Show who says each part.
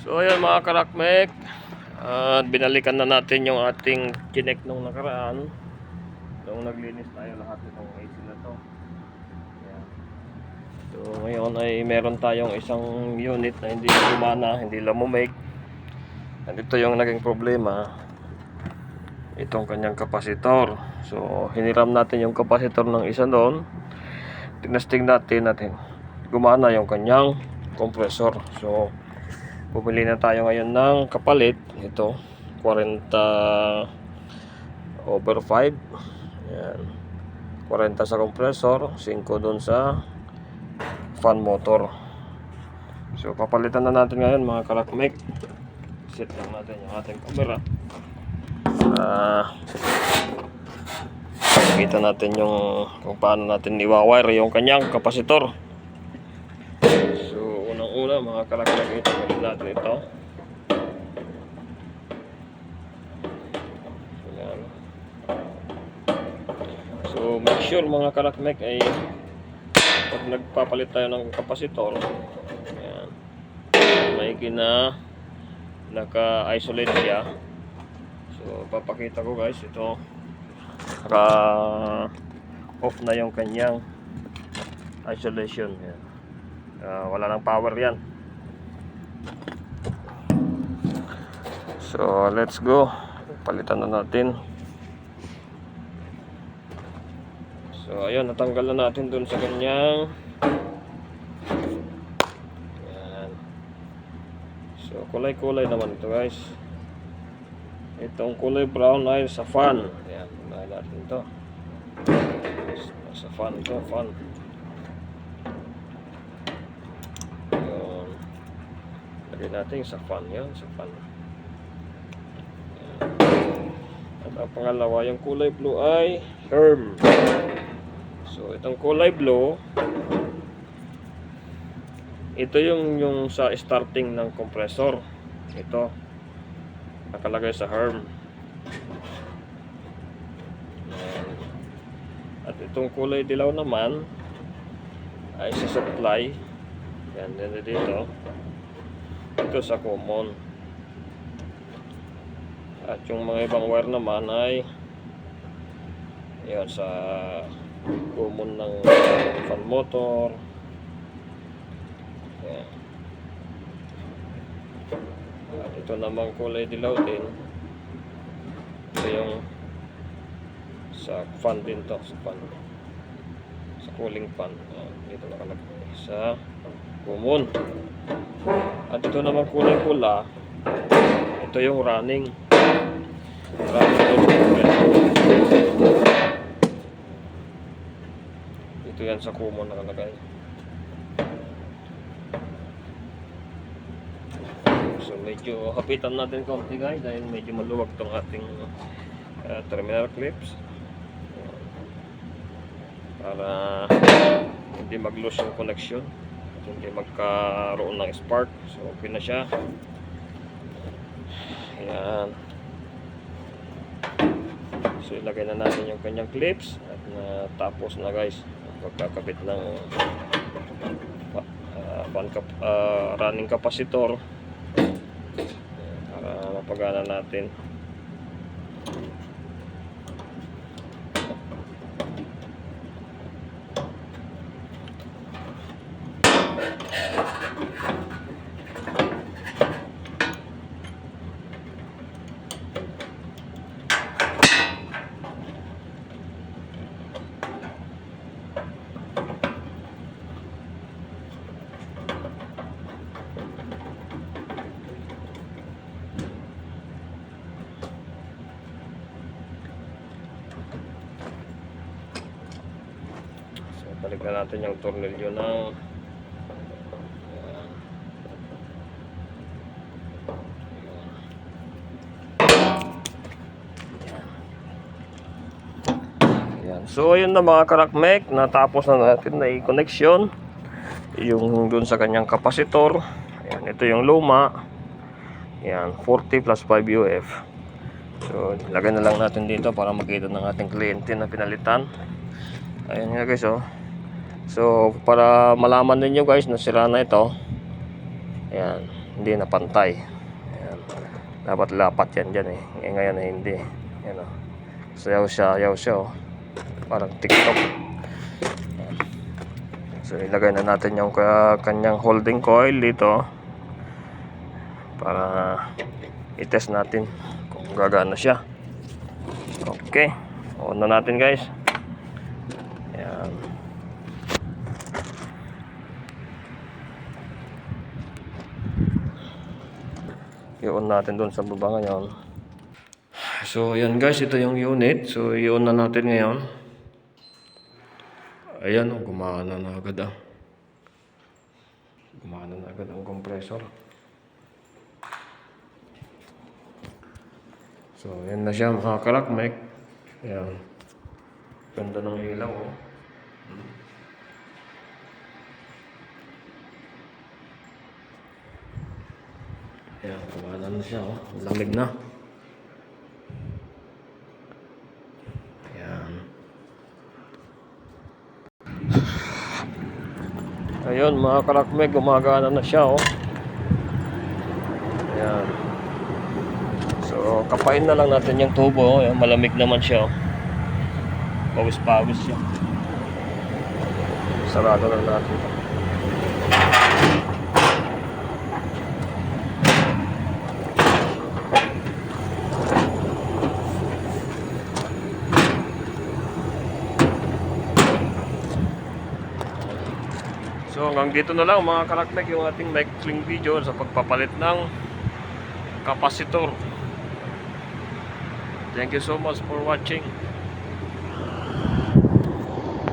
Speaker 1: So ayun mga karakmek, at binalikan na natin yung ating chinek nung nakaraan. Nung naglinis tayo lahat itong AC na to. Yan. So ngayon ay meron tayong isang unit na hindi gumana, hindi lumumig. Nandito yung naging problema. Itong kanyang kapasitor. So hiniram natin yung kapasitor ng isa doon. Tinasting natin natin. Gumana yung kanyang compressor. So Bumili na tayo ngayon ng kapalit. Ito, 40 over 5. Yan. 40 sa compressor, 5 dun sa fan motor. So, papalitan na natin ngayon mga karakmek. Set lang natin yung ating camera. Ah, kita natin yung kung paano natin iwa-wire yung kanyang kapasitor. So, unang-una mga kalaklag ito, ulit natin ito. Ayan. So, make sure mga kalakmek ay pag nagpapalit tayo ng kapasitor, ayan, may gina naka-isolate siya. So, papakita ko guys, ito naka off na yung kanyang isolation. Ayan. Ah, wala nang power yan. So, let's go. Palitan na natin. So, ayun, natanggal na natin dun sa kanyang Yan. So, kulay-kulay naman ito, guys. Itong kulay brown ay sa fan. Ayan, unahin natin ito. Sa fan ito, fan. Yun. Lagyan natin sa fan yan, sa fan. Yan. At ang pangalawa, yung kulay blue ay Herm. So, itong kulay blue, ito yung yung sa starting ng compressor. Ito. Nakalagay sa Herm. At itong kulay dilaw naman ay sa supply. Yan, dito. Ito sa common. At yung mga ibang wire naman ay yan sa common ng fan motor. Yan. At ito namang kulay dilaw din. Ito yung sa fan din to, sa fan. Sa cooling fan. Yan, dito nakalagay sa common. At ito naman kulay pula. Ito yung running. Ito yan sa common nakalagay. So medyo hapitan natin konti guys dahil medyo maluwag tong ating uh, terminal clips. Para hindi mag-lose yung connection at hindi magkaroon ng spark. So okay na siya. Ayan. So ilagay na natin yung kanyang clips at natapos na guys. Pagkakabit ng uh, uh, running capacitor. Para mapagana natin So, balik na natin yung tornilyo ng. Ayan. So, ayun na mga karakmek. Natapos na natin na i-connection. Yung dun sa kanyang kapasitor. Ayan, ito yung luma. Ayan, 40 plus 5 UF. So, lagay na lang natin dito para makita ng ating kliyente na pinalitan. Ayan nga guys oh. So para malaman ninyo guys na sira na ito. Ayan, hindi na pantay. Ayan. Dapat lapat yan dyan eh. Eh ngayon eh, hindi. Ayan o. Sayaw siya, yaw siya oh. Parang TikTok. Ayan. So ilagay na natin yung ka- kanyang holding coil dito. Para i-test natin kung gagana siya. Okay. On na natin guys. Ayan. I-on natin doon sa baba ngayon. So, ayan guys, ito yung unit. So, i-on na natin ngayon. Ayan, oh, gumana na agad ah. Gumana na agad ang compressor. So, ayan na siya mga kalakmek. Ayan. Ganda ng ilaw oh. Ayan, gumana na siya oh. Lamig na. Ayan. Ayun, mga kalakme, gumagana na siya, oh. Ayan. So, kapain na lang natin yung tubo, oh. Ayan, malamig naman siya, oh. Pawis-pawis siya. Sarado na natin. So hanggang dito na lang mga karakmek yung ating maikling video sa pagpapalit ng kapasitor. Thank you so much for watching.